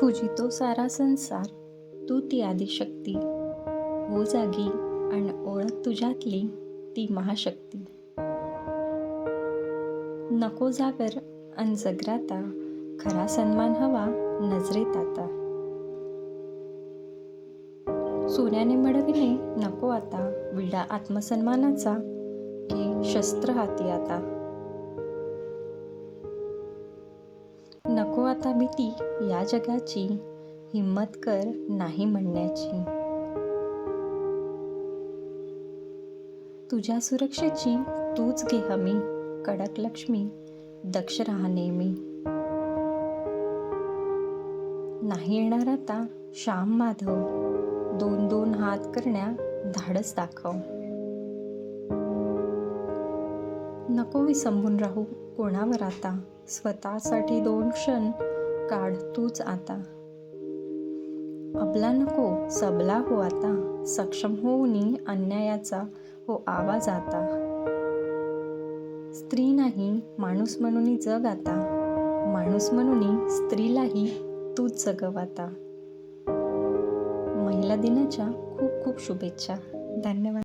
पूजितो सारा संसार तू ती आदिशक्ती हो जागी आणि ओळख तुझ्यातली ती महाशक्ती. नको जागर अन जगराता खरा सन्मान हवा नजरेत आता. सोन्याने मडविणे नको आता विडा आत्मसन्मानाचा की शस्त्र हाती आता. नको आता भीती या जगाची. हिम्मत कर नाही म्हणण्याची. तुझ्या सुरक्षेची तूच घे हमी कडक लक्ष्मी दक्ष राहा नेहमी. नाही येणार आता श्याम माधव. दोन दोन हात करण्या धाडस दाखव. नको विसंबून राहू कोणावर आता. स्वतःसाठी दोन क्षण काढ तूच आता. अबला नको सबला हो आता. सक्षम होऊनी अन्यायाचा हो आवाज आता. स्त्री नाही माणूस म्हणून जग आता. माणूस म्हणून स्त्रीलाही तूच जगव आता. महिला दिनाच्या खूप खूप शुभेच्छा. धन्यवाद.